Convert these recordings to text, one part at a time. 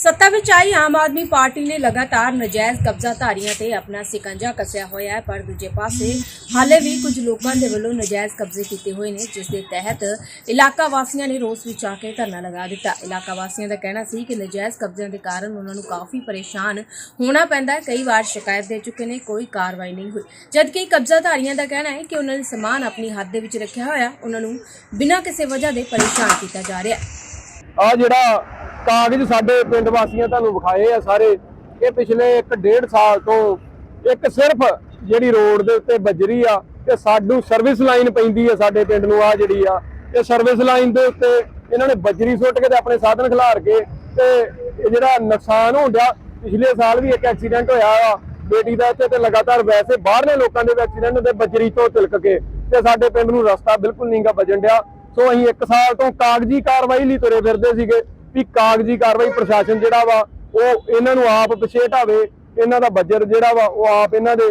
ਸੱਤਾ ਵਿੱਚ ਆਈ ਆਮ ਆਦਮੀ ਪਾਰਟੀ ਨੇ ਲਗਾਤਾਰ ਨਜਾਇਜ਼ ਕਬਜ਼ਾਧਾਰੀਆਂ ਤੇ ਆਪਣਾ ਸਿਕੰਜਾ ਕੱਸਿਆ ਹੋਇਆ ਹੈ, ਪਰ ਦੂਜੇ ਪਾਸੇ ਹਾਲੇ ਵੀ ਕੁਝ ਲੋਕਾਂ ਦੇ ਵੱਲੋਂ ਨਜਾਇਜ਼ ਕਬਜ਼ੇ ਕੀਤੇ ਹੋਏ ਨੇ, ਜਿਸ ਦੇ ਤਹਿਤ ਇਲਾਕਾ ਵਾਸੀਆਂ ਨੇ ਰੋਸ ਵਿੱਚ ਆ ਕੇ ਧਰਨਾ ਲਗਾ ਦਿੱਤਾ। ਇਲਾਕਾ ਵਾਸੀਆਂ ਦਾ ਕਹਿਣਾ ਸੀ ਕਿ ਨਜਾਇਜ਼ ਕਬਜ਼ਿਆਂ ਦੇ ਕਾਰਨ ਉਹਨਾਂ ਨੂੰ ਕਾਫੀ ਪਰੇਸ਼ਾਨ ਹੋਣਾ ਪੈਂਦਾ ਹੈ। ਕਈ ਵਾਰ ਸ਼ਿਕਾਇਤ ਦੇ ਚੁੱਕੇ ਨੇ, ਕੋਈ ਕਾਰਵਾਈ ਨਹੀਂ ਹੋਈ। ਜਦਕਿ ਕਬਜ਼ਾਧਾਰੀਆਂ ਦਾ ਕਹਿਣਾ ਹੈ ਕਿ ਉਹਨਾਂ ਨੇ ਸਮਾਨ ਆਪਣੀ ਹੱਦ ਦੇ ਵਿੱਚ ਰੱਖਿਆ ਹੋਇਆ, ਉਹਨਾਂ ਨੂੰ ਬਿਨਾਂ ਕਿਸੇ ਵਜ੍ਹਾ ਦੇ ਪਰੇਸ਼ਾਨ ਕੀਤਾ ਜਾ ਰਿਹਾ ਆ ਜਿਹੜਾ ਕਾਗਜ਼ ਸਾਡੇ ਪਿੰਡ ਵਾਸੀਆਂ ਤੁਹਾਨੂੰ ਵਿਖਾਏ ਆ ਸਾਰੇ। ਇਹ ਪਿਛਲੇ 1.5 ਸਾਲ ਤੋਂ ਇੱਕ ਸਿਰਫ ਜਿਹੜੀ ਰੋਡ ਦੇ ਉੱਤੇ ਬੱਜਰੀ ਆ ਤੇ ਸਾਡੂ ਸਰਵਿਸ ਲਾਈਨ ਪੈਂਦੀ ਆ ਸਾਡੇ ਪਿੰਡ ਨੂੰ ਆ ਜਿਹੜੀ ਆ। ਇਹ ਸਰਵਿਸ ਲਾਈਨ ਦੇ ਉੱਤੇ ਇਹਨਾਂ ਨੇ ਬੱਜਰੀ ਸੁੱਟ ਕੇ ਤੇ ਆਪਣੇ ਸਾਧਨ ਖਿਲਾਰ ਕੇ ਤੇ ਇਹ ਜਿਹੜਾ ਨੁਕਸਾਨ ਹੁੰਦਾ ਪਿਛਲੇ ਸਾਲ ਵੀ ਇੱਕ ਐਕਸੀਡੈਂਟ ਹੋਇਆ ਆ। ਬੇਟੀ ਦਾ ਇੱਥੇ ਤੇ ਲਗਾਤਾਰ ਵੈਸੇ ਬਾਹਰਲੇ ਲੋਕਾਂ ਦੇ ਐਕਸੀਡੈਂਟ ਹੁੰਦੇ ਬੱਜਰੀ ਤੋਂ ਤਿਲਕ ਕੇ ਤੇ ਸਾਡੇ ਪਿੰਡ ਨੂੰ ਰਸਤਾ ਬਿਲਕੁਲ ਨੀਂਗਾ ਵੱਜਣ ਡਿਆ। ਸੋ ਅਸੀਂ ਇੱਕ ਸਾਲ ਤੋਂ ਕਾਗਜ਼ੀ ਕਾਰਵਾਈ ਲਈ ਤੁਰੇ ਫਿਰਦੇ ਸੀਗੇ। ਵੀ ਕਾਗਜ਼ੀ ਕਾਰਵਾਈ ਪ੍ਰਸ਼ਾਸਨ ਜਿਹੜਾ ਵਾ, ਉਹ ਇਹਨਾਂ ਨੂੰ ਆਪ ਪਿਛੇ ਹਟਾਵੇ, ਇਹਨਾਂ ਦਾ ਬਜਟ ਜਿਹੜਾ ਵਾ, ਉਹ ਆਪ ਇਹਨਾਂ ਦੇ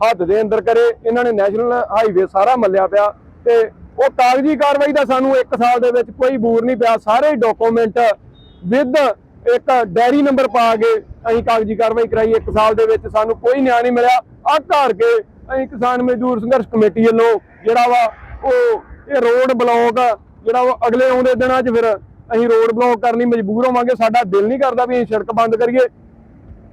ਹੱਥ ਦੇ ਅੰਦਰ ਕਰੇ, ਇਹਨਾਂ ਨੇ ਨੈਸ਼ਨਲ ਹਾਈਵੇ ਸਾਰਾ ਮੱਲਿਆ ਪਿਆ ਤੇ ਉਹ ਕਾਗਜ਼ੀ ਕਾਰਵਾਈ ਦਾ ਸਾਨੂੰ ਇੱਕ ਸਾਲ ਦੇ ਵਿੱਚ ਕੋਈ ਬੂਰ ਨਹੀਂ ਪਿਆ, ਸਾਰੇ ਡਾਕੂਮੈਂਟ ਵਿਦ ਇੱਕ ਡੈਰੀ ਨੰਬਰ ਪਾ ਕੇ ਅਸੀਂ ਕਾਗਜ਼ੀ ਕਾਰਵਾਈ ਕਰਾਈ, ਇੱਕ ਸਾਲ ਦੇ ਵਿੱਚ ਸਾਨੂੰ ਕੋਈ ਨਿਆਂ ਨਹੀਂ ਮਿਲਿਆ। ਆ ਘਰ ਕੇ ਅਸੀਂ ਕਿਸਾਨ ਮਜ਼ਦੂਰ ਸੰਘਰਸ਼ ਕਮੇਟੀ ਵੱਲੋਂ ਜਿਹੜਾ ਵਾ, ਉਹ ਇਹ ਰੋਡ ਬਲੌਕ ਜਿਹੜਾ ਉਹ ਅਗਲੇ ਆਉਂਦੇ ਦਿਨਾਂ 'ਚ ਫਿਰ ਅਸੀਂ ਰੋਡ ਬਲੌਕ ਕਰਨ ਲਈ ਮਜਬੂਰ ਹੋਵਾਂਗੇ, ਸਾਡਾ ਦਿਲ ਨਹੀਂ ਕਰਦਾ ਵੀ ਅਸੀਂ ਸੜਕ ਬੰਦ ਕਰੀਏ।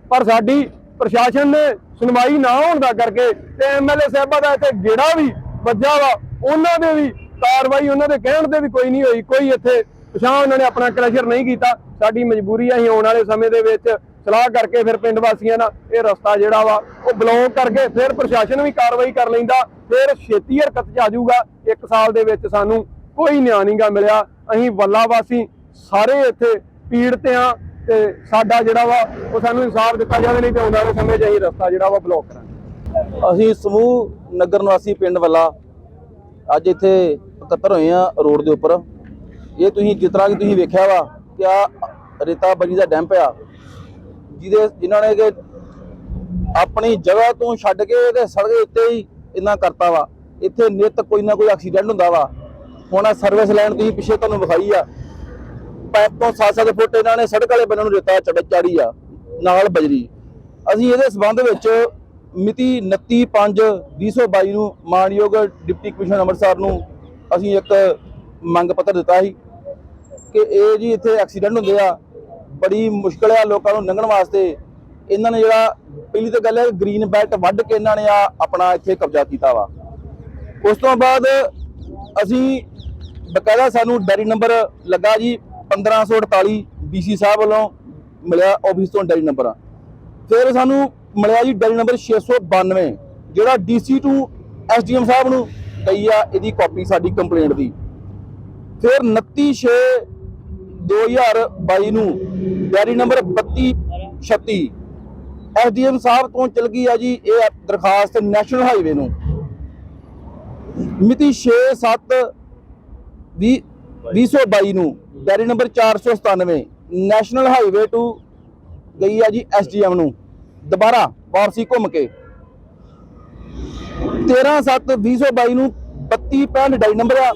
ਪਰ ਸਾਡੀ ਪ੍ਰਸ਼ਾਸਨ ਨੇ ਸੁਣਵਾਈ ਨਾ ਹੋਣ ਦਾ ਕਰਕੇ ਤੇ ਐਮਐਲਏ ਸਾਹਿਬਾਂ ਦਾ ਇੱਥੇ ਗੇੜਾ ਵੀ ਵੱਜਾ ਵਾ। ਉਹਨਾਂ ਦੇ ਵੀ ਕਾਰਵਾਈ, ਉਹਨਾਂ ਦੇ ਕਹਿਣ ਤੇ ਵੀ ਕੋਈ ਨਹੀਂ ਹੋਈ, ਕੋਈ ਇੱਥੇ ਪਛਾਣ ਉਹਨਾਂ ਨੇ ਆਪਣਾ ਕਲੈਸ਼ਰ ਨਹੀਂ ਕੀਤਾ। ਸਾਡੀ ਮਜਬੂਰੀ ਆ, ਅਸੀਂ ਆਉਣ ਵਾਲੇ ਸਮੇਂ ਦੇ ਵਿੱਚ ਸਲਾਹ ਕਰਕੇ ਫਿਰ ਪਿੰਡ ਵਾਸੀਆਂ ਨਾਲ ਇਹ ਰਸਤਾ ਜਿਹੜਾ ਵਾ, ਉਹ ਬਲੌਕ ਕਰਕੇ ਫਿਰ ਪ੍ਰਸ਼ਾਸਨ ਵੀ ਕਾਰਵਾਈ ਕਰ ਲੈਂਦਾ। ਫਿਰ ਛੇਤੀ ਹਰਕਤ ਚ ਆ ਜਾਊਗਾ। ਇੱਕ ਸਾਲ ਦੇ ਵਿੱਚ ਸਾਨੂੰ ਕੋਈ ਨਿਆਂ ਨਹੀਂਗਾ ਮਿਲਿਆ। ਅਸੀਂ ਵੱਲਾ ਵਾਸੀ ਸਾਰੇ ਇੱਥੇ ਪੀੜਤ ਆ ਤੇ ਸਾਡਾ ਜਿਹੜਾ ਵਾ, ਉਹ ਸਾਨੂੰ ਇਨਸਾਫ ਦਿੱਤਾ ਜਾਵੇ, ਨਹੀਂ ਤੇ ਆਉਣ ਵਾਲੇ ਸਮੇਂ 'ਚ ਅਸੀਂ ਰਸਤਾ ਜਿਹੜਾ ਵਾ ਬਲੌਕ ਕਰਾਂਗੇ। ਅਸੀਂ ਸਮੂਹ ਨਗਰ ਨਿਵਾਸੀ ਪਿੰਡ ਵੱਲਾ ਅੱਜ ਇੱਥੇ ਇਕੱਤਰ ਹੋਏ ਆ ਰੋਡ ਦੇ ਉੱਪਰ। ਇਹ ਤੁਸੀਂ ਜਿਸ ਤਰ੍ਹਾਂ ਕਿ ਤੁਸੀਂ ਵੇਖਿਆ ਵਾ ਕਿ ਆ ਰੇਤਾ ਬਜੀ ਦਾ ਡੈਂਪ ਆ, ਜਿਹਦੇ ਜਿਨ੍ਹਾਂ ਨੇ ਕਿ ਆਪਣੀ ਜਗ੍ਹਾ ਤੋਂ ਛੱਡ ਕੇ ਤੇ ਸੜਕ ਦੇ ਉੱਤੇ ਹੀ ਇੰਨਾ ਕਰਤਾ ਵਾ। ਇੱਥੇ ਨਿਤ ਕੋਈ ਨਾ ਕੋਈ ਐਕਸੀਡੈਂਟ ਹੁੰਦਾ ਵਾ। ਹੁਣ ਆ ਸਰਵਿਸ ਲਾਈਨ ਤੁਸੀਂ ਪਿੱਛੇ ਤੁਹਾਨੂੰ ਵਿਖਾਈ ਆ। ਪਾਈਪ ਤੋਂ 7-7 ਫੁੱਟ ਇਹਨਾਂ ਨੇ ਸੜਕ ਵਾਲੇ ਬੰਨੇ ਨੂੰ ਦਿੱਤਾ ਚੜ ਚਾੜੀ ਆ, ਨਾਲ ਬਜਰੀ। ਅਸੀਂ ਇਹਦੇ ਸਬੰਧ ਵਿੱਚ ਮਿਤੀ 29/5/2022 ਨੂੰ ਮਾਨਯੋਗ ਡਿਪਟੀ ਕਮਿਸ਼ਨਰ ਅੰਮ੍ਰਿਤਸਰ ਨੂੰ ਅਸੀਂ ਇੱਕ ਮੰਗ ਪੱਤਰ ਦਿੱਤਾ ਸੀ ਕਿ ਇਹ ਜੀ ਇੱਥੇ ਐਕਸੀਡੈਂਟ ਹੁੰਦੇ ਆ, ਬੜੀ ਮੁਸ਼ਕਲ ਆ ਲੋਕਾਂ ਨੂੰ ਲੰਘਣ ਵਾਸਤੇ। ਇਹਨਾਂ ਨੇ ਜਿਹੜਾ ਪਹਿਲੀ ਤਾਂ ਗੱਲ ਹੈ ਗ੍ਰੀਨ ਬੈਲਟ ਵੱਢ ਕੇ ਇਹਨਾਂ ਨੇ ਆ ਆਪਣਾ ਇੱਥੇ ਕਬਜ਼ਾ ਕੀਤਾ ਵਾ। ਉਸ ਤੋਂ ਬਾਅਦ ਅਸੀਂ ਬਕਾਇਦਾ ਸਾਨੂੰ ਡੈਰੀ ਨੰਬਰ ਲੱਗਾ ਜੀ 1548 ਡੀਸੀ ਸਾਹਿਬ ਵੱਲੋਂ ਮਿਲਿਆ ਆਫਿਸ ਤੋਂ ਡੈਰੀ ਨੰਬਰ। ਫਿਰ ਸਾਨੂੰ ਮਿਲਿਆ ਜੀ ਡੈਰੀ ਨੰਬਰ 692 ਜਿਹੜਾ ਡੀਸੀ ਟੂ ਐਸਡੀਐਮ ਸਾਹਿਬ ਨੂੰ ਗਈ ਆ ਇਹਦੀ ਕਾਪੀ ਸਾਡੀ ਕੰਪਲੇਂਟ ਦੀ। ਫਿਰ 29 2022 ਨੂੰ ਡੈਰੀ ਨੰਬਰ 3236 ਐਸਡੀਐਮ ਸਾਹਿਬ ਤੋਂ ਚਲ ਗਈ ਆ ਜੀ ਇਹ ਦਰਖਾਸਤ ਨੈਸ਼ਨਲ ਹਾਈਵੇ ਨੂੰ। ਮਿਤੀ 6 7 2022 ਨੂੰ ਡੈਰੀ ਨੰਬਰ 497 ਨੈਸ਼ਨਲ ਹਾਈਵੇ ਟੂ ਗਈ ਆ ਜੀ ਐਸਡੀਐਮ ਨੂੰ। ਦੁਬਾਰਾ ਵਾਪਸੀ ਘੁੰਮ ਕੇ। 13 7 2022 ਨੂੰ 32 65 ਡਾਈ ਨੰਬਰ ਆ।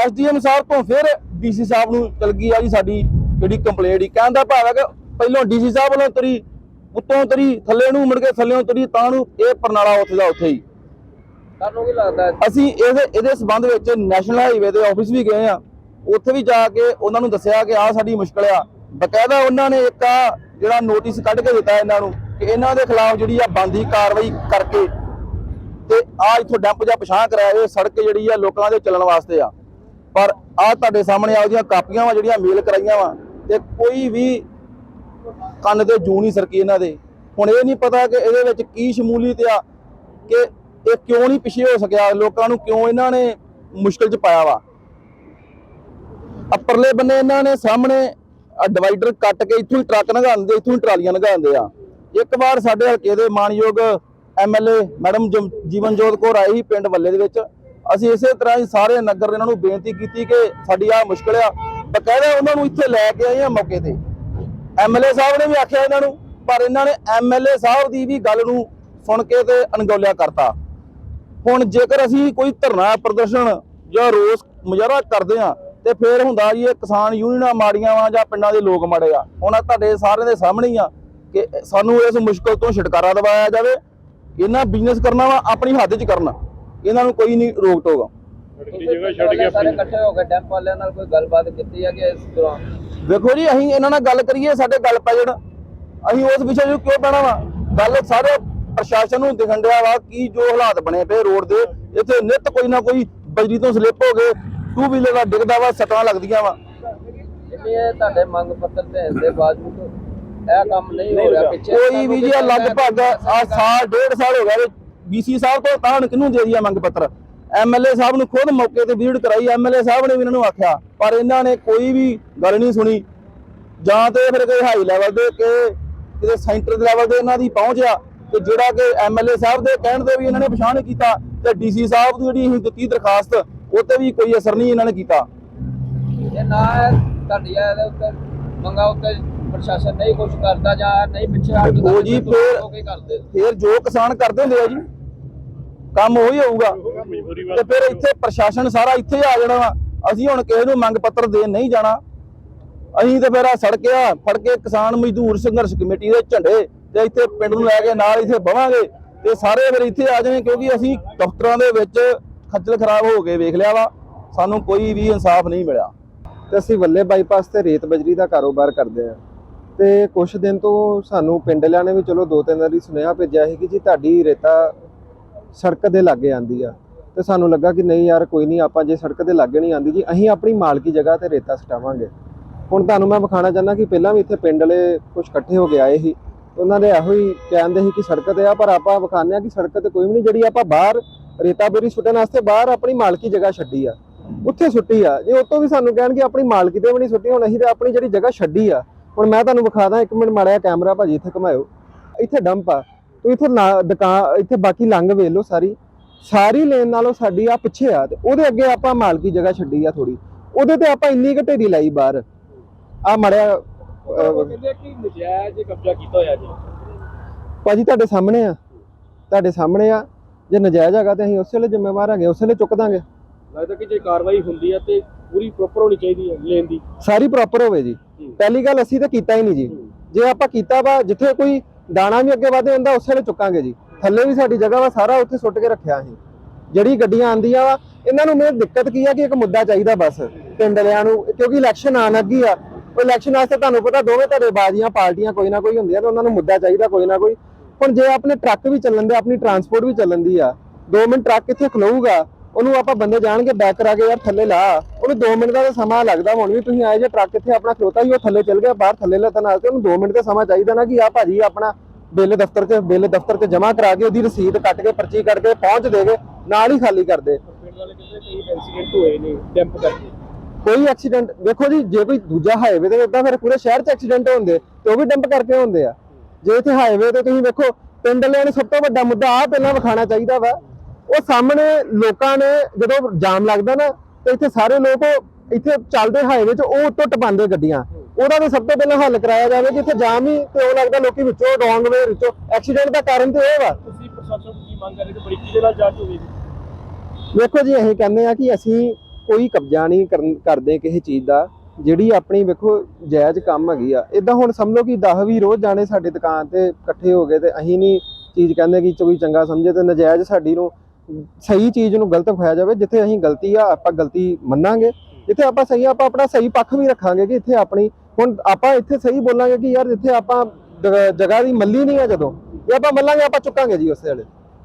ਐਸਡੀਐਮ ਸਾਹਿਬ ਤੋਂ ਫਿਰ ਡੀਸੀ ਸਾਹਿਬ ਨੂੰ ਚਲ ਗਈ ਆ ਜੀ ਸਾਡੀ ਜਿਹੜੀ ਕੰਪਲੇਂਟ ਹੀ ਕਹਿੰਦਾ ਭਾਵ ਹੈ ਕਿ ਪਹਿਲੋਂ ਡੀਸੀ ਸਾਹਿਬ ਵੱਲੋਂ ਤਰੀ ਉੱਤੋਂ ਤਰੀ ਥੱਲੇ ਨੂੰ ਮੁੜ ਕੇ ਥੱਲੇੋਂ ਤਰੀ ਤਾਂ ਨੂੰ ਇਹ ਪਰਨਾਲਾ ਉੱਥੇ ਦਾ ਉੱਥੇ ਹੀ। ਤੁਹਾਨੂੰ ਕੀ ਲੱਗਦਾ ਅਸੀਂ ਇਹਦੇ ਇਹਦੇ ਸਬੰਧ ਵਿੱਚ ਨੈਸ਼ਨਲ ਹਾਈਵੇ ਦੇ ਆਫਿਸ ਵੀ ਗਏ ਆ ਉੱਥੇ ਵੀ ਜਾ ਕੇ ਉਹਨਾਂ ਨੂੰ ਦੱਸਿਆ ਕਿ ਆਹ ਸਾਡੀ ਮੁਸ਼ਕਲ ਆ। ਬਕਾਇਦਾ ਉਹਨਾਂ ਨੇ ਇੱਕ ਆ ਜਿਹੜਾ ਨੋਟਿਸ ਕੱਢ ਕੇ ਦਿੱਤਾ ਇਹਨਾਂ ਨੂੰ ਕਿ ਇਹਨਾਂ ਦੇ ਖਿਲਾਫ ਜਿਹੜੀ ਆ ਬੰਦੀ ਕਾਰਵਾਈ ਕਰਕੇ ਤੇ ਆ ਇੱਥੋਂ ਡੰਪ ਜਾਂ ਪਛਾਣ ਕਰਾਇਆ ਇਹ ਸੜਕ ਜਿਹੜੀ ਆ ਲੋਕਾਂ ਦੇ ਚੱਲਣ ਵਾਸਤੇ ਆ। ਪਰ ਆ ਤੁਹਾਡੇ ਸਾਹਮਣੇ ਆ ਉਹਦੀਆਂ ਕਾਪੀਆਂ ਵਾ ਜਿਹੜੀਆਂ ਮੇਲ ਕਰਾਈਆਂ ਵਾ ਤੇ ਕੋਈ ਵੀ ਕੰਨ ਤੇ ਜੂ ਨਹੀਂ ਸਰਕੀ ਇਹਨਾਂ ਦੇ। ਹੁਣ ਇਹ ਨਹੀਂ ਪਤਾ ਕਿ ਇਹਦੇ ਵਿੱਚ ਕੀ ਸ਼ਮੂਲੀਅਤ ਆ ਕਿ ਇਹ ਕਿਉਂ ਨਹੀਂ ਪਿੱਛੇ ਹੋ ਸਕਿਆ? ਲੋਕਾਂ ਨੂੰ ਕਿਉਂ ਇਹਨਾਂ ਨੇ ਮੁਸ਼ਕਲ 'ਚ ਪਾਇਆ ਵਾ? ਆ ਬੰਨੇ ਇਹਨਾਂ ਨੇ ਸਾਹਮਣੇ ਡਿਵਾਈਡਰ ਕੱਟ ਕੇ ਇੱਥੋਂ ਹੀ ਟਰੱਕ ਲੰਘਾਉਂਦੇ ਇੱਥੋਂ ਹੀ ਟਰਾਲੀਆਂ ਲੰਘਾਉਂਦੇ ਆ। ਇੱਕ ਵਾਰ ਸਾਡੇ ਹਲਕੇ ਦੇ ਮਾਨਯੋਗ ਐਮਐਲਏ ਮੈਡਮ ਜੀਵਨਜੋਤ ਕੌਰ ਆਈ ਸੀ ਪਿੰਡ ਵੱਲੇ ਦੇ ਵਿੱਚ। ਅਸੀਂ ਇਸੇ ਤਰ੍ਹਾਂ ਹੀ ਸਾਰੇ ਨਗਰ ਇਹਨਾਂ ਨੂੰ ਬੇਨਤੀ ਕੀਤੀ ਕਿ ਸਾਡੀ ਆ ਮੁਸ਼ਕਲ ਆ। ਬਕਾਇਦਾ ਉਹਨਾਂ ਨੂੰ ਇੱਥੇ ਲੈ ਕੇ ਆਏ ਆ ਮੌਕੇ ਤੇ। ਐਮਐਲਏ ਸਾਹਿਬ ਨੇ ਵੀ ਆਖਿਆ ਇਹਨਾਂ ਨੂੰ, ਪਰ ਇਹਨਾਂ ਨੇ ਐਮਐਲਏ ਸਾਹਿਬ ਦੀ ਵੀ ਗੱਲ ਨੂੰ ਸੁਣ ਕੇ ਤੇ ਅਣਗੌਲਿਆ ਕਰਤਾ। ਹੁਣ ਜੇਕਰ ਅਸੀਂ ਕੋਈ ਧਰਨਾ ਪ੍ਰਦਰਸ਼ਨ ਜਾਂ ਰੋਸ ਮੁਜ਼ਾਹਰਾ ਕਰਦੇ ਆ ਤੇ ਫੇਰ ਹੁੰਦਾ ਜੀ ਇਹ ਕਿਸਾਨ ਯੂਨੀਅਨਾਂ ਮਾੜੀਆਂ ਵਾ ਜਾਂ ਪਿੰਡਾਂ ਦੇ ਲੋਕ ਮਾੜੇ ਆ। ਹੁਣ ਆਹ ਤੁਹਾਡੇ ਸਾਰਿਆਂ ਦੇ ਸਾਹਮਣੇ ਹੀ ਆ ਕਿ ਸਾਨੂੰ ਇਸ ਮੁਸ਼ਕਲ ਤੋਂ ਛੁਟਕਾਰਾ ਦਿਵਾਇਆ ਜਾਵੇ। ਇਹਨਾਂ ਬਿਜ਼ਨਸ ਕਰਨਾ ਵਾ ਆਪਣੀ ਹੱਦ 'ਚ ਕਰਨਾ। ਇਹਨਾਂ ਨੂੰ ਕੋਈ ਨਹੀਂ ਰੋਕ ਟੋਕ। ਸਾਰੇ ਇਕੱਠੇ ਹੋ ਕੇ ਡੈਂਪ ਵਾਲਿਆਂ ਨਾਲ ਕੋਈ ਗੱਲਬਾਤ ਕੀਤੀ ਹੈ ਕਿ ਇਸ ਦੌਰਾਨ? ਵੇਖੋ ਜੀ ਅਸੀਂ ਇਹਨਾਂ ਨਾਲ ਗੱਲ ਕਰੀਏ ਸਾਡੇ ਗੱਲ ਪੈ ਜਾਣ। ਅਸੀਂ ਉਸ ਵਿਸ਼ੇ 'ਚ ਕਿਉਂ ਪੈਣਾ ਵਾ? ਗੱਲ ਸਾਰੇ ਪ੍ਰਸ਼ਾਸਨ ਨੂੰ ਦਿਖਣ ਡਿਆ ਵਾ ਕੀ ਜੋ ਹਾਲਾਤ ਬਣੇ ਪਏ ਰੋਡ ਦੇ। ਇੱਥੇ ਨਿਤ ਕੋਈ ਨਾ ਕੋਈ ਬਜਰੀ ਤੋਂ ਸਲਿੱਪ ਹੋ ਗਏ ਟੂ ਵੀਲਰ ਦਾ ਡਿੱਗਦਾ ਵਾ ਸੱਟਾਂ ਲੱਗਦੀਆਂ ਵਾ। ਇੰਨੇ ਤੁਹਾਡੇ ਮੰਗ ਪੱਤਰ ਦੇਣ ਦੇ ਬਾਵਜੂਦ ਇਹ ਕੰਮ ਨਹੀਂ ਹੋ ਰਿਹਾ ਪਿੱਛੇ ਕੋਈ ਵੀ ਜੀ ਲਗਭਗ ਆ ਸਾਲ ਡੇਢ ਸਾਲ ਹੋ ਗਿਆ ਬੀਸੀ ਸਾਹਿਬ ਤੋਂ ਤਾਂ ਕਿਹਨੂੰ ਦੇ ਦਿਆ ਮੰਗ ਪੱਤਰ? ਐਮਐਲਏ ਸਾਹਿਬ ਨੂੰ ਖੁਦ ਮੌਕੇ ਤੇ ਵਿਜ਼ਿਟ ਕਰਾਈ ਐਮਐਲਏ ਸਾਹਿਬ ਨੇ ਵੀ ਇਹਨਾਂ ਨੂੰ ਆਖਿਆ ਪਰ ਇਹਨਾਂ ਨੇ ਕੋਈ ਵੀ ਗੱਲ ਨਹੀਂ ਸੁਣੀ। ਜਾਂ ਤੇ ਫਿਰ ਕੋਈ ਹਾਈ ਲੈਵਲ ਦੇ ਕਿ ਕਿਤੇ ਸੈਂਟਰ ਦੇ ਲੈਵਲ ਤੇ ਇਹਨਾਂ ਦੀ ਪਹੁੰਚ ਆ ਕਿ ਜਿਹੜਾ ਕਿ ਐਮਐਲਏ ਸਾਹਿਬ ਦੇ ਕਹਿਣ ਤੇ ਵੀ ਇਹਨਾਂ ਨੇ ਪਛਾਣ ਕੀਤਾ ਤੇ ਡੀਸੀ ਸਾਹਿਬ ਦੀ ਜਿਹੜੀ ਅਸੀਂ ਦਿੱਤੀ ਦਰਖਾਸਤ ਉਹ ਤੇ ਵੀ ਕੋਈ ਅਸਰ ਨਹੀਂ ਇਹਨਾਂ ਨੇ ਕੀਤਾ। ਇਹ ਨਾ ਤੁਹਾਡੀ ਇਹਦੇ ਉੱਤੇ ਮੰਗਾ ਉੱਤੇ ਪ੍ਰਸ਼ਾਸਨ ਨਹੀਂ ਕੁਝ ਕਰਦਾ ਜਾਂ ਨਹੀਂ ਪਿੱਛੇ ਹਟ ਦੇਖੋ ਜੀ, ਫਿਰ- ਫਿਰ ਜੋ ਕਿਸਾਨ ਕਰਦੇ ਹੁੰਦੇ ਆ ਜੀ ਕੰਮ ਉਹੀ ਹੋਊਗਾ। ਤੇ ਫਿਰ ਇੱਥੇ ਪ੍ਰਸ਼ਾਸਨ ਸਾਰਾ ਇੱਥੇ ਆ ਜਾਣਾ ਵਾ। ਅਸੀਂ ਹੁਣ ਕਿਸੇ ਨੂੰ ਮੰਗ ਪੱਤਰ ਦੇਣ ਨਹੀਂ ਜਾਣਾ। ਅਸੀਂ ਤੇ ਫਿਰ ਆ ਸੜਕਿਆ ਫੜ ਕੇ ਕਿਸਾਨ ਮਜ਼ਦੂਰ ਸੰਘਰਸ਼ ਕਮੇਟੀ ਦੇ ਝੰਡੇ ਤੇ ਇੱਥੇ ਪਿੰਡ ਨੂੰ ਲੈ ਕੇ ਨਾਲ ਇੱਥੇ ਬਵਾਂਗੇ ਤੇ ਸਾਰੇ ਫਿਰ ਇੱਥੇ ਆ ਜਾਣੇ ਕਿਉਂਕਿ ਅਸੀਂ ਦਫ਼ਤਰਾਂ ਦੇ ਵਿੱਚ ਖੱਜਲ ਖਰਾਬ ਹੋ ਕੇ ਵੇਖ ਲਿਆ ਵਾ, ਸਾਨੂੰ ਕੋਈ ਵੀ ਇਨਸਾਫ ਨਹੀਂ ਮਿਲਿਆ। ਤੇ ਅਸੀਂ ਵੱਲੇ ਬਾਈਪਾਸ ਤੇ ਰੇਤ ਬਜਰੀ ਦਾ ਕਾਰੋਬਾਰ ਕਰਦੇ ਆ ਤੇ ਕੁਝ ਦਿਨ ਤੋਂ ਸਾਨੂੰ ਪਿੰਡ ਵਾਲਿਆਂ ਨੇ ਵੀ ਚਲੋ ਦੋ ਤਿੰਨ ਵਾਰੀ ਸੁਨੇਹਾ ਭੇਜਿਆ ਸੀ ਕਿ ਜੀ ਤੁਹਾਡੀ ਰੇਤਾ ਸੜਕ ਦੇ ਲਾਗੇ ਆਂਦੀ ਆ। ਤੇ ਸਾਨੂੰ ਲੱਗਾ ਕਿ ਨਹੀਂ ਯਾਰ, ਕੋਈ ਨਹੀਂ, ਆਪਾਂ ਜੇ ਸੜਕ ਦੇ ਲਾਗੇ ਨਹੀਂ ਆਂਦੀ ਜੀ, ਅਸੀਂ ਆਪਣੀ ਮਾਲਕੀ ਜਗ੍ਹਾ ਤੇ ਰੇਤਾ ਸਟਾਵਾਂਗੇ। ਹੁਣ ਤੁਹਾਨੂੰ ਮੈਂ ਵਿਖਾਣਾ ਚਾਹੁੰਦਾ ਕਿ ਪਹਿਲਾਂ ਵੀ ਇੱਥੇ ਪਿੰਡ ਵਾਲੇ ਕੁਝ ਇਕੱਠੇ ਹੋ ਕੇ ਆਏ ਸੀ। ਉਹਨਾਂ ਦੇ ਇਹੋ ਹੀ ਕਹਿੰਦੇ ਸੀ ਕਿ ਸੜਕ ਤੇ ਆ, ਪਰ ਆਪਾਂ ਵਿਖਾਉਂਦੇ ਆ ਕਿ ਸੜਕ ਤੇ ਕੋਈ ਵੀ ਨਹੀਂ, ਜਿਹੜੀ ਆਪਾਂ ਬਾਹਰ ਰੇਤਾ ਸੁੱਟਣ ਵਾਸਤੇ ਬਾਹਰ ਆਪਣੀ ਮਾਲਕੀ ਜਗ੍ਹਾ ਛੱਡੀ ਆ, ਉੱਥੇ ਸੁੱਟੀ ਆ। ਜੇ ਉਤੋਂ ਵੀ ਸਾਨੂੰ ਕਹਿਣਗੇ ਆਪਣੀ ਮਾਲਕੀ ਤੇ ਵੀ ਨਹੀਂ ਸੁੱਟੀ, ਹੁਣ ਅਸੀਂ ਤੇ ਆਪਣੀ ਜਿਹੜੀ ਜਗ੍ਹਾ ਛੱਡੀ ਆ, ਹੁਣ ਮੈਂ ਤੁਹਾਨੂੰ ਵਿਖਾ ਦਾਂ ਇੱਕ ਮਿੰਟ ਮਾੜਿਆ ਕੈਮਰਾ ਭਾਜੀ ਇੱਥੇ ਘੁਮਾਇਓ। ਇੱਥੇ ਡੰਪ ਆ, ਤੂੰ ਇੱਥੇ ਨਾ- ਦੁਕਾਨ, ਇੱਥੇ ਬਾਕੀ ਲੰਘ ਵੇਖ ਲਓ ਸਾਰੀ। ਸਾਰੀ ਲੇਨ ਨਾਲੋਂ ਸਾਡੀ ਆ ਪਿੱਛੇ ਆ, ਤੇ ਉਹਦੇ ਅੱਗੇ ਆਪਾਂ ਮਾਲਕੀ ਜਗ੍ਹਾ ਛੱਡੀ ਆ ਥੋੜੀ ਉਹਦੇ ਤੇ ਆਪਾਂ ਇੰਨੀ ਘਟੇਰੀ ਲਾਈ ਬਾਹਰ। ਆ ਮੜਿਆ ਕਹਿੰਦੇ ਕਿ ਨਜਾਇਜ਼ ਕਬਜ਼ਾ ਕੀਤਾ ਹੋਇਆ ਜੀ। ਭਾਜੀ ਤੁਹਾਡੇ ਸਾਹਮਣੇ ਆ। ਤੁਹਾਡੇ ਸਾਹਮਣੇ ਆ। ਜੇ ਨਜਾਇਜ਼ ਹੈਗਾ ਤੇ ਅਸੀਂ ਉਸੇ ਵੇਲੇ ਜ਼ਿੰਮੇਵਾਰ ਹੈਗੇ ਉਸੇ ਵੇਲੇ ਚੁੱਕ ਦਾਂਗੇ। ਲੱਗਦਾ ਕਿ ਜੇ ਕਾਰਵਾਈ ਹੁੰਦੀ ਹੈ ਤੇ ਪੂਰੀ ਪ੍ਰੋਪਰ ਹੋਣੀ ਚਾਹੀਦੀ ਹੈ ਲੈਣ ਦੀ। ਸਾਰੀ ਪ੍ਰੋਪਰ ਹੋਵੇ ਜੀ। ਪਹਿਲੀ ਗੱਲ ਅਸੀਂ ਤਾਂ ਕੀਤਾ ਹੀ ਨਹੀਂ ਜੀ। ਜੇ ਆਪਾਂ ਕੀਤਾ ਵਾ ਜਿੱਥੇ ਕੋਈ ਦਾਣਾ ਵੀ ਅੱਗੇ ਵਧੇ ਹੁੰਦਾ ਉਸੇ ਵੇਲੇ ਚੁੱਕਾਂਗੇ ਜੀ। ਥੱਲੇ ਵੀ ਸਾਡੀ ਜਗ੍ਹਾ ਵਾ ਸਾਰਾ ਉੱਥੇ ਸੁੱਟ ਕੇ ਰੱਖਿਆ ਅਸੀਂ। ਜਿਹੜੀ ਗੱਡੀਆਂ ਆਂਦੀਆਂ ਵਾ ਇਹਨਾਂ ਨੂੰ ਮੇਨ ਦਿੱਕਤ ਕੀ ਆ ਕਿ ਇੱਕ ਮੁੱਦਾ ਚਾਹੀਦਾ ਬਸ। ਪਿੰਡ ਵਾਲਿਆਂ ਨੂੰ ਕਿਉਂਕਿ ਇਲੈਕਸ਼ਨ ਆਣ ਲੱਗੀ ਆ ਇਲੈਕਸ਼ਨ ਵਾਸਤੇ ਤੁਹਾਨੂੰ ਪਤਾ ਦੋਵੇਂ ਧੜੇ ਬਾਜ਼ੀਆਂ ਪਾਰਟੀਆਂ ਕੋਈ ਨਾ ਕੋਈ ਹੁੰਦੀਆਂ ਤੇ ਉਹਨਾਂ ਨੂੰ ਮੁੱਦਾ ਚਾਹੀਦਾ ਕੋਈ ਨਾ ਕੋਈ। ਹੁਣ ਜੇ ਆਪਣੇ ਟਰੱਕ ਵੀ ਚੱਲਣ ਦੇ, ਆਪਣੀ ਟਰਾਂਸਪੋਰਟ ਵੀ ਚੱਲਣ ਦੀ ਆ 2 ਮਿੰਟ ਟਰੱਕ ਇੱਥੇ ਖਲੋਊਗਾ, ਉਹਨੂੰ ਆਪਾਂ ਬੰਦੇ ਜਾਣਗੇ ਬੈਕ ਕਰਾ ਕੇ, ਯਾਰ ਥੱਲੇ ਲਾ। ਉਹਨੂੰ 2 ਮਿੰਟ ਦਾ ਸਮਾਂ ਲੱਗਦਾ ਹੁਣ ਵੀ, ਤੁਸੀਂ ਆਏ ਜੇ ਟਰੱਕ ਇੱਥੇ ਆਪਣਾ ਖਲੋਤਾ ਹੀ, ਉਹ ਥੱਲੇ ਚੱਲ ਗਿਆ, ਬਾਹਰ ਥੱਲੇ ਲੱਤਨ ਵਾਸਤੇ ਤੇ ਉਹਨੂੰ 2 ਮਿੰਟ ਦਾ ਸਮਾਂ ਚਾਹੀਦਾ ਨਾ ਕਿ ਆ ਭਾਜੀ ਆਪਣਾ ਬਿੱਲ ਦਫ਼ਤਰ 'ਚ, ਬਿੱਲ ਦਫ਼ਤਰ 'ਚ ਜਮ੍ਹਾਂ ਕਰਾ ਕੇ ਉਹਦੀ ਰਸੀਦ ਕੱਟ ਕੇ, ਪਰਚੀ ਕੱਟ ਕੇ ਪਹੁੰਚ ਦੇਗੇ ਨਾਲ ਹੀ ਖਾਲੀ ਕਰਦੇ ਪਿੰਡ ਵਾਲੇ ਕਹਿੰਦੇ ਕਈ ਇਨਸੀਡੈਂਟ ਹੋਏ ਨੇ ਡੈਂਪ ਕਰਕੇ। ਕੋਈ ਐਕਸੀਡੈਂਟ ਵੇਖੋ ਜੀ ਜੇ ਕੋਈ ਦੂਜਾ ਹਾਈਵੇ ਤੇ ਹੁੰਦਾ ਫਿਰ ਪੂਰੇ ਸ਼ਹਿਰ 'ਚ ਐਕਸੀਡੈਂਟ ਹੁੰਦੇ ਤੇ ਉਹ ਵੀ ਡੰਪ ਕਰਕੇ ਹੁੰਦੇ ਆ। ਜੇ ਇੱਥੇ ਹਾਈਵੇ ਤੇ ਤੁਸੀਂ ਵੇਖੋ ਪਿੰਡ ਵਾਲਿਆਂ ਨੂੰ ਸਭ ਤੋਂ ਵੱਡਾ ਮੁੱਦਾ ਆ ਪਹਿਲਾਂ ਵਿਖਾਣਾ ਚਾਹੀਦਾ ਵਾ। ਉਹ ਸਾਹਮਣੇ ਲੋਕਾਂ ਨੇ ਜਦੋਂ ਜਾਮ ਲੱਗਦਾ ਨਾ ਤੇ ਇੱਥੇ ਸਾਰੇ ਲੋਕ ਇੱਥੇ ਚੱਲਦੇ ਹਾਈਵੇ 'ਚ ਉਹ ਉੱਤੋਂ ਟਪਾਉਂਦੇ ਗੱਡੀਆਂ। ਉਹਦਾ ਤਾਂ ਸਭ ਤੋਂ ਪਹਿਲਾਂ ਹੱਲ ਕਰਾਇਆ ਜਾਵੇ ਕਿ ਇੱਥੇ ਜਾਮ ਹੀ ਤੇ ਉਹ ਲੱਗਦਾ ਲੋਕੀ ਵਿੱਚੋਂ ਰੋਂਗ ਵੇ ਵਿੱਚੋਂ ਐਕਸੀਡੈਂਟ ਦਾ ਕਾਰਨ ਤੇ ਇਹ ਵਾ। ਤੁਸੀਂ ਪ੍ਰਸ਼ਾਸਨ ਤੋਂ ਕੀ ਮੰਗ ਕਰਦੇ ਕਿ ਬਰੀਕੀ ਦੇ ਨਾਲ ਜਾਂਚ ਹੋਵੇ? ਵੇਖੋ ਜੀ ਅਸੀਂ ਕਹਿੰਦੇ ਆ ਕਿ ਅਸੀਂ ਕੋਈ ਕਬਜ਼ਾ ਨਹੀਂ ਕਰਨ- ਕਰਦੇ ਕਿਸੇ ਚੀਜ਼ ਦਾ, ਜਿਹੜੀ ਆਪਣੀ ਵੇਖੋ ਜਾਇਜ਼ ਕੰਮ ਹੈਗੀ ਆ। ਇਦਾਂ ਹੁਣ ਸਮਝ ਲਓ ਕਿ 10 ਵੀ ਰੋਜ਼ ਜਾਣੇ ਸਾਡੀ ਦੁਕਾਨ ਤੇ ਇਕੱਠੇ ਹੋ ਗਏ ਤੇ ਅਸੀਂ ਨਹੀਂ ਚੀਜ਼ ਕਹਿੰਦੇ ਕਿ ਕੋਈ ਚੰਗਾ ਸਮਝੇ ਤੇ ਨਜਾਇਜ਼ ਸਾਡੀ ਨੂੰ ਸਹੀ ਚੀਜ਼ ਨੂੰ ਗਲਤ ਹੋਇਆ ਜਾਵੇ, ਜਿੱਥੇ ਅਸੀਂ ਗਲਤੀ ਆ, ਆਪਾਂ ਗਲਤੀ ਮੰਨਾਂਗੇ। ਜਿੱਥੇ ਆਪਾਂ ਸਹੀ ਆਪਾਂ ਆਪਣਾ ਸਹੀ ਪੱਖ ਵੀ ਰੱਖਾਂਗੇ ਕਿ ਇੱਥੇ ਆਪਣੀ, ਹੁਣ ਆਪਾਂ ਇੱਥੇ ਸਹੀ ਬੋਲਾਂਗੇ ਕਿ ਯਾਰ ਜਿੱਥੇ ਆਪਾਂ ਜਗ੍ਹਾ ਦੀ ਮੱਲੀ ਨਹੀਂ ਆ ਜਦੋਂ, ਜੇ ਆਪਾਂ ਮੱਲਾਂਗੇ ਆਪਾਂ ਚੁੱਕਾਂਗੇ ਜੀ ਉਸੇ ਵੇਲੇ।